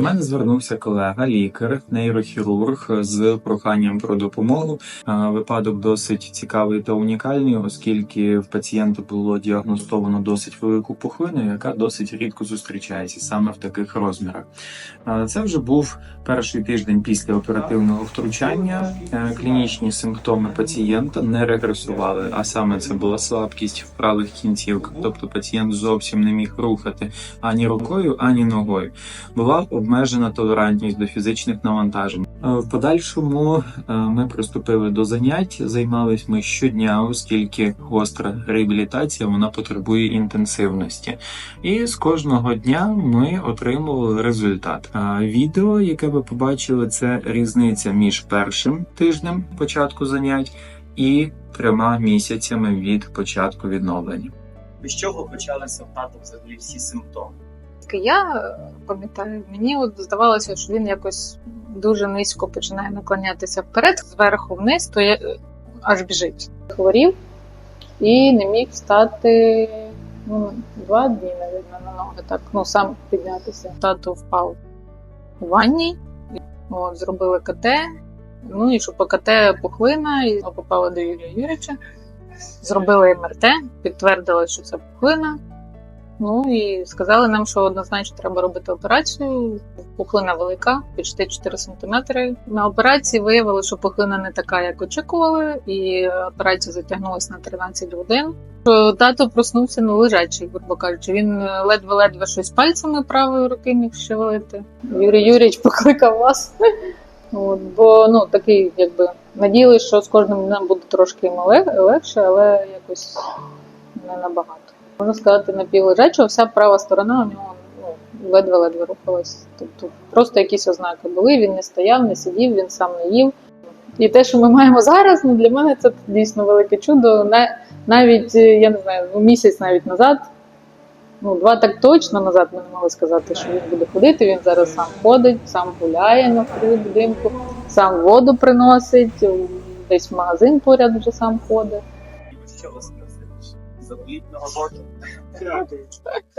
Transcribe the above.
До мене звернувся колега, лікар, нейрохірург з проханням про допомогу. Випадок досить цікавий та унікальний, оскільки в пацієнта було діагностовано досить велику пухлину, яка досить рідко зустрічається саме в таких розмірах. Це вже був перший тиждень після оперативного втручання. Е, Клінічні симптоми пацієнта не регресували, а саме це була слабкість в правих кінцівках, тобто пацієнт зовсім не міг рухати ані рукою, ані ногою. Була обмежена толерантність до фізичних навантажень. Е, В подальшому е, ми приступили до занять. Займались ми щодня, оскільки гостра реабілітація вона потребує інтенсивності. І з кожного дня ми отримували результат. Е, Відео, яке ви побачили, це різниця між першим тижнем початку занять і трьома місяцями від початку відновлення. З чого почалися в тата взагалі всі симптоми? Я е, пам'ятаю, мені от здавалося, що він якось дуже низько починає наклонятися вперед, зверху вниз, то я е, аж біжить. Хворів і не міг встати ну, два дні, навіть, на ноги, так, ну сам піднятися. Тато впав у ванні, от, зробили КТ. Ну і що по КТ пухлина, і попала до Юрія Юрича. Зробили МРТ, підтвердили, що це пухлина. Ну і сказали нам, що однозначно треба робити операцію. Пухлина велика, почти 4 см. На операції виявили, що пухлина не така, як очікували, і операція затягнулася на 13 годин. Тато проснувся ну, лежачий, грубо кажучи. Він ледве-ледве щось пальцями правої руки міг шевелити. Юрій Юрійович покликав вас. От, бо ну такий, якби надіялися, що з кожним днем буде трошки легше, але якось не набагато. Можна сказати, напівлежачого, вся права сторона у нього ну, ледве-ледве рухалась. Тобто просто якісь ознаки були. Він не стояв, не сидів, він сам не їв. І те, що ми маємо зараз, ну для мене це дійсно велике чудо. Навіть е, я не знаю, ну, місяць навіть назад, ну два так точно назад ми не могли сказати, що він буде ходити. Він зараз сам ходить, сам гуляє навкруги будинку, сам воду приносить, десь в магазин поряд вже сам ходить. Що вас the bleeding of abortion. yeah.